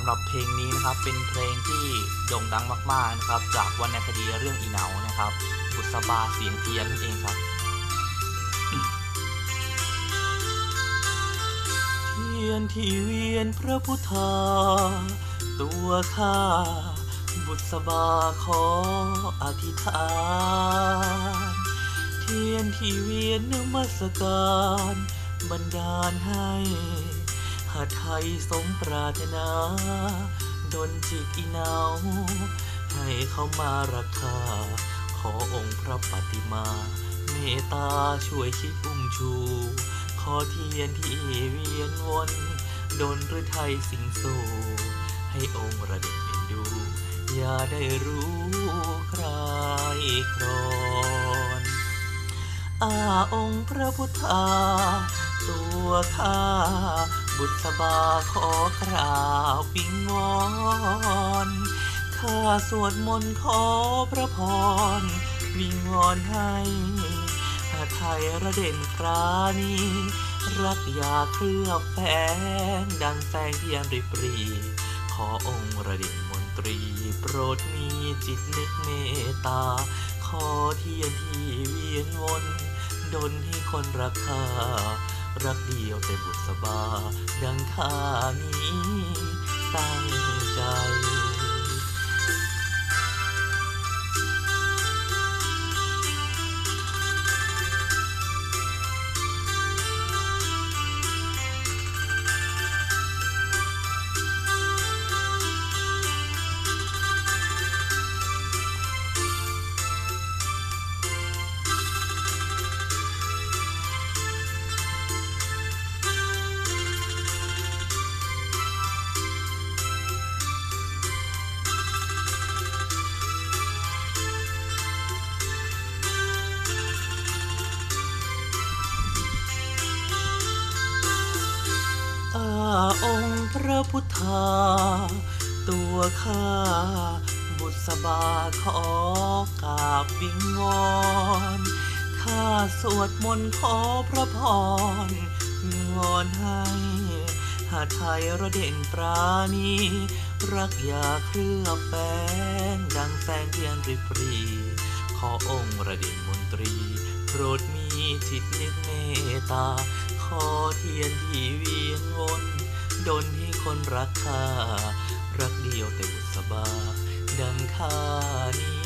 ำหรับเพลงนี้นะครับเป็นเพลงที่โด่งดังมากๆนะครับ จากวรรณคดีเรื่องอีเหนานะครับบุษบาเสียงเพี้ยนนั่นเองครับเทียนที่เวียนพระพุทธา ตัวข้าบุษบาขออธิษฐานเทียนที่เวียนนมัสการ บันดาลให้หาไทยสมปรารถนาดนจิตอีเหนาให้เขามารักข้าขอองค์พระปฏิมา เมตตาช่วยคิดอุ้มชู ขอเทียนที่เวียนวนดนหรือไทยสิงสู่ให้องค์ระเด็นเอ็นดู อย่าได้รู้ใครครอ อาองค์พระพุทธา ตัวข้า บุษบาขอกราบวิงวอนข้าสวดมนต์ขอพระพร วิงวอนให้หาไทยระเด่นปราณีรักยาเคลือบแฝงดังแสงเทียนริบรีขอองค์ระเด่นมนตรี โปรดมีจิตนึกเมตตาขอเทียนที่เวียนวน ดนให้คนรักข้ารักเดียวแต่บุษบา ดังข้านี้ตั้งใจ อาองค์พระพุทธา ตัวข้าบุษบาขอกราบวิงวอนข้าสวดมนต์ขอพระพรวิงวอนให้ หาไทยระเด่นปราณี รักอยาเคลือบแฝงดังแสงเทียนริบรี ขอองค์ระเด่นมนตรี โปรดมีจิตนึกเมตตาขอเทียนที่เวียนวน ดนให้คนรักข้ารักเดียวแต่บุษบา ดังข้านี้